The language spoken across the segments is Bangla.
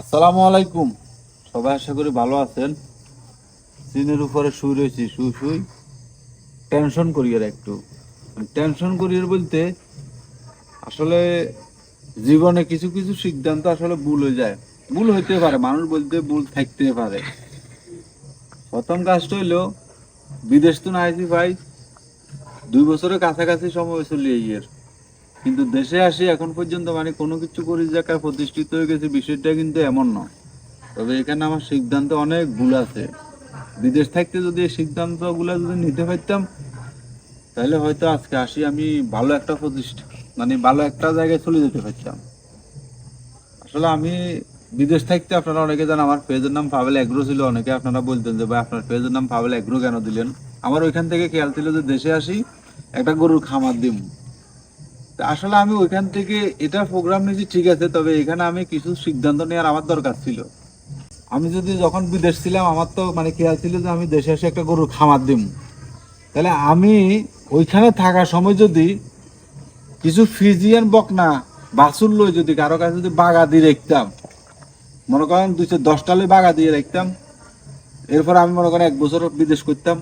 আসসালামু আলাইকুম। সবাই আশা করি ভালো আছেন। সিনের উপরে শুই রয়েছি, শুই শুই। টেনশন করি আর একটু। টেনশন করি আর বলতে, আসলে জীবনে কিছু কিছু সিদ্ধান্ত আসলে ভুল হয়ে যায়। ভুল হইতে পারে, মানুষ বলতে ভুল থাকতে পারে। প্রথম কাজটা হইল, বিদেশ তো না আইছি ভাই, দুই বছরের কাছাকাছি সময় চলে ইয়ের কিন্তু দেশে আসি, এখন পর্যন্ত মানে কোনো কিছু করি জায়গায় প্রতিষ্ঠিত হয়ে গেছে, বিষয়টা কিন্তু এমন নয়। তবে এখানে আমার সিদ্ধান্ত অনেক ভুল আছে। বিদেশ থাকতে যদি এই সিদ্ধান্তগুলো যদি নিতে পারতাম, তাহলে হয়তো আজকে আসি আমি ভালো একটা প্রতিষ্ঠা মানে ভালো একটা জায়গায় চলে যেতে পারতাম। আসলে আমি বিদেশ থাকতে আপনারা অনেকে জানেন, আমার পেজের নাম পাবেল এগ্রো ছিল, অনেকে আপনারা বলতেন যে, ভাই, আপনার পেজের নাম পাবেল এগ্রো কেন দিলেন? আমার ওইখান থেকে খেয়াল ছিল যে, দেশে আসি, একটা গরুর খামার দিম। আসলে আমি ওইখান থেকে এটা প্রোগ্রাম নিয়েছি, ঠিক আছে, তবে এখানে আমি কিছু সিদ্ধান্ত নেওয়ার আমার দরকার ছিল। আমি যদি যখন বিদেশ ছিলাম, আমার তো মানে খেয়াল ছিল যে আমি দেশে এসে একটা গরুর খামার দিম। তাহলে আমি ওইখানে থাকার সময় যদি কিছু ফিজিয়ান বকনা বাসুর লই যদি কারও কাছে যদি বাগা দিয়ে রাখতাম, মনে করেন দুইশো দশটালে বাগা দিয়ে রাখতাম, এরপর আমি মনে করেন এক বছর বিদেশ করতাম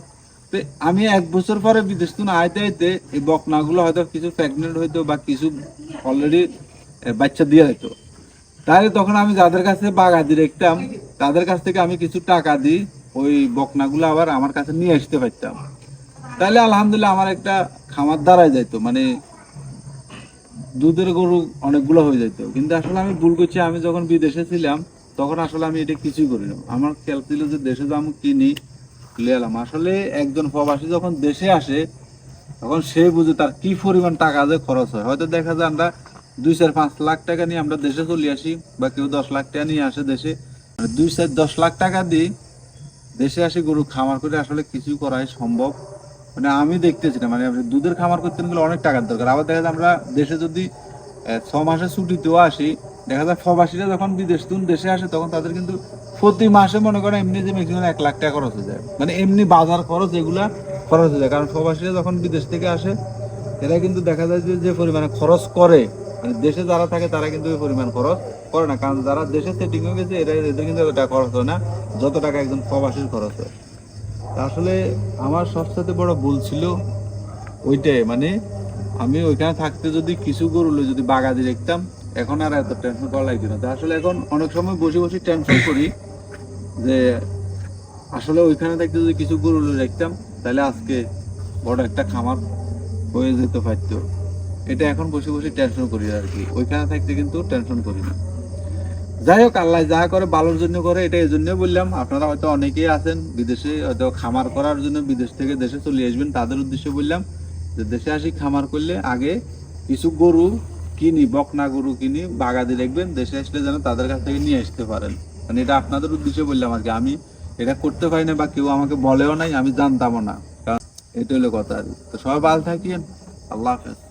আমি এক বছর পরে বিদেশ তো আইতে আইতে এই বকনাগুলো হয়তো কিছু প্রেগনেন্ট হইতো বা কিছু অলরেডি বাচ্চা দিয়ে হইতো। তাহলে তখন আমি যাদের কাছে বাগা দিয়ে রাখতাম, তাদের কাছ থেকে আমি কিছু টাকা দিই, ওই বকনাগুলো আবার আমার কাছে নিয়ে আসতে পারতাম। তাহলে আলহামদুলিল্লাহ আমার একটা খামার দাঁড়ায় যাইতো মানে দুধের গরু অনেকগুলো হয়ে যেত কিন্তু আসলে আমি ভুল করছি, আমি যখন বিদেশে ছিলাম, তখন আসলে আমি এটা কিছুই করি না আমার খেয়াল ছিল যে দেশে আমি কিনি আসলে একজন প্রবাসী যখন দেশে আসে, তখন সে বুঝে তার কি পরিমাণ টাকা যে খরচ হয়। হয়তো দেখা যায় আমরা দুই চার পাঁচ লাখ টাকা নিয়ে আমরা দেশে চলে আসি বা কেউ দশ লাখ টাকা নিয়ে আসে দেশে। দুই চার দশ লাখ টাকা দিই দেশে আসি গরু খামার করে আসলে কিছু করাই সম্ভব। মানে আমি দেখতেছি না মানে দুধের খামার করতে গেলে অনেক টাকার দরকার। আবার দেখা যায় আমরা দেশে যদি ছ মাসে ছুটিতেও আসি দেখা যায় প্রবাসীরা যখন বিদেশ তুন দেশে আসে, তখন তাদের কিন্তু প্রতি মাসে মনে করেন এমনি যে ম্যাক্সিমাম এক লাখ টাকা খরচ হয়ে যায়। মানে এমনি বাজার খরচ এগুলা খরচ হয়ে যায়। কারণ প্রবাসীরা যখন বিদেশ থেকে আসে, এরা কিন্তু দেখা যায় যে যে পরিমাণে খরচ করে। মানে দেশে যারা থাকে, তারা কিন্তু ওই পরিমাণ খরচ করে না। কারণ যারা দেশে সেটিং হয়ে গেছে, এরা এদের কিন্তু টাকা খরচ হয় না, যত টাকা একজন প্রবাসীর খরচ হয়। আসলে আমার সবচেয়ে বড় ভুল ছিল ওইটাই। মানে আমি ওইখানে থাকতে যদি কিছু গরুলে যদি বাগাদি রাখতাম এখন আর এত টেনশন করা লাগতো না। আসলে এখন অনেক সময় বসে বসে টেনশন করি যে আসলে ওইখানে থাকতে যদি কিছু গরু রাখতাম, তাহলে আজকে বড় একটা খামার হয়ে যেতে পারতো। এটা এখন বসে বসে টেনশন করি আর কি। ওইখানে থাকতে কিন্তু টেনশন করি না। যাই হোক, আল্লাহ যা করে ভালোর জন্য করে, এটা এই জন্য বললাম। আপনারা হয়তো অনেকেই আছেন বিদেশে, হয়তো খামার করার জন্য বিদেশ থেকে দেশে চলে আসবেন, তাদের উদ্দেশ্যে বললাম যে দেশে আসি খামার করলে আগে কিছু গরু কিনি, বকনা গরু কিনি বাগাদি দেখবেন দেশে আসলে যেন তাদের কাছ থেকে নিয়ে আসতে পারেন। মানে এটা আপনাদের উদ্দেশ্যে বললাম আর কি আমি এটা করতে পারি না বা কেউ আমাকে বলেও নাই, আমি জানতামও না। কারণ এটা হলো কথা আর কি। তো সবাই ভালো থাকিয়েন আল্লাহ হাফেজ।